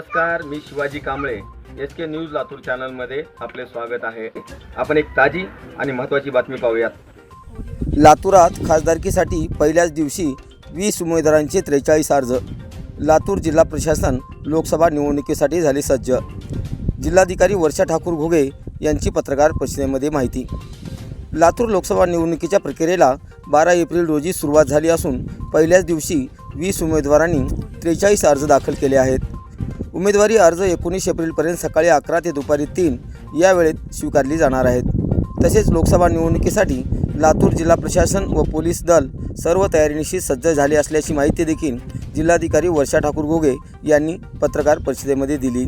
नमस्कार मी Shivaji Kamble. S K news Latur चॅनलमध्ये आपले स्वागत आहे. आपण एक ताजी आणि महत्त्वाची बातमी पाहूयात. लातूरात खासदारकीसाठी पहिल्याच दिवशी वीस उमेदवारांचे त्रेचाळीस अर्ज. लातूर जिल्हा प्रशासन लोकसभा निवडणुकीसाठी झाले सज्ज. जिल्हाधिकारी वर्षा ठाकूर घोगे यांची पत्रकार परिषदेमध्ये माहिती. लातूर लोकसभा निवडणुकीच्या प्रक्रियेला बारा एप्रिल रोजी सुरुवात झाली असून पहिल्याच दिवशी वीस उमेदवारांनी त्रेचाळीस अर्ज दाखल केले आहेत. उमेदवारी अर्ज एकोणीस एप्रिलपर्यंत सकाळी अकरा ते दुपारी तीन या वेळेत स्वीकारली जाणार आहेत. तसेच लोकसभा निवडणुकीसाठी लातूर जिल्हा प्रशासन व पोलीस दल सर्व तयारीनिशी सज्ज झाले असल्याची माहिती देखील जिल्हाधिकारी वर्षा ठाकूर घोगे यांनी पत्रकार परिषदेमध्ये दिली.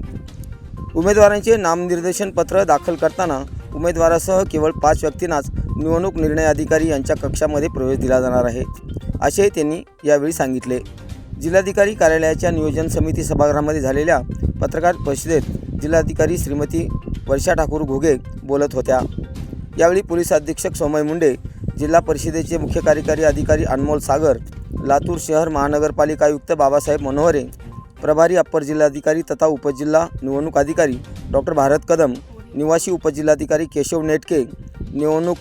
उमेदवारांचे नामनिर्देशन पत्र दाखल करताना उमेदवारासह केवळ पाच व्यक्तींनाच निवडणूक निर्णय अधिकारी यांच्या कक्षामध्ये प्रवेश दिला जाणार आहे असे त्यांनी यावेळी सांगितले. जिल्हाधिकारी कार्यालयाच्या नियोजन समिती सभागृहामध्ये झालेल्या पत्रकार परिषदेत जिल्हाधिकारी श्रीमती वर्षा ठाकूर घोगे बोलत होत्या. यावेळी पोलीस अधीक्षक सोमय मुंडे जिल्हा परिषदेचे मुख्य कार्यकारी अधिकारी अनमोल सागर लातूर शहर महानगरपालिका आयुक्त बाबासाहेब मनोहरे प्रभारी अप्पर जिल्हाधिकारी तथा उपजिल्हा निवडणूक अधिकारी डॉक्टर भारत कदम निवासी उपजिल्हाधिकारी केशव नेटके निवडणूक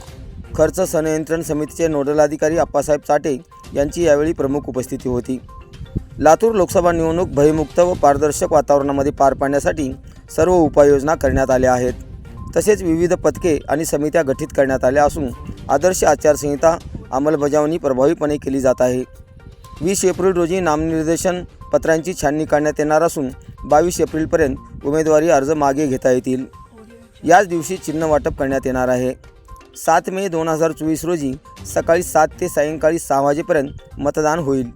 खर्च संनियंत्रण समितीचे नोडल अधिकारी अप्पासाहेब चाटे यांची यावेळी प्रमुख उपस्थिती होती. लातूर लोकसभा निवडणूक भयमुक्त व पारदर्शक वातावरणामध्ये पार पाडण्यासाठी सर्व उपाययोजना करण्यात आल्या आहेत. तसेच विविध पथके आणि समित्या गठीत करण्यात आल्या असून आदर्श आचारसंहिता अंमलबजावणी प्रभावीपणे केली जात आहे. वीस एप्रिल रोजी नामनिर्देशन पत्रांची छाननी करण्यात येणार असून बावीस एप्रिलपर्यंत उमेदवारी अर्ज मागे घेता येतील. याच दिवशी चिन्ह वाटप करण्यात येणार आहे. सात मे दोन हजार चोवीस रोजी सकाळी सात ते सायंकाळी सहा वाजेपर्यंत मतदान होईल.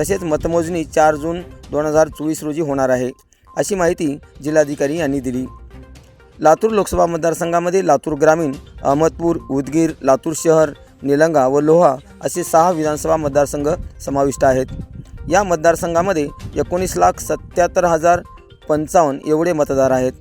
तसेच मतमोजणी चार जून दोन हजार चोवीस रोजी होणार आहे अशी माहिती जिल्हाधिकारी यांनी दिली. लातूर लोकसभा मतदारसंघामध्ये लातूर ग्रामीण अहमदपूर उदगीर लातूर शहर निलंगा व लोहा असे सहा विधानसभा मतदारसंघ समाविष्ट आहेत. या मतदारसंघामध्ये एकोणीस लाख सत्याहत्तर हजार पंचावन्न एवढे मतदार आहेत.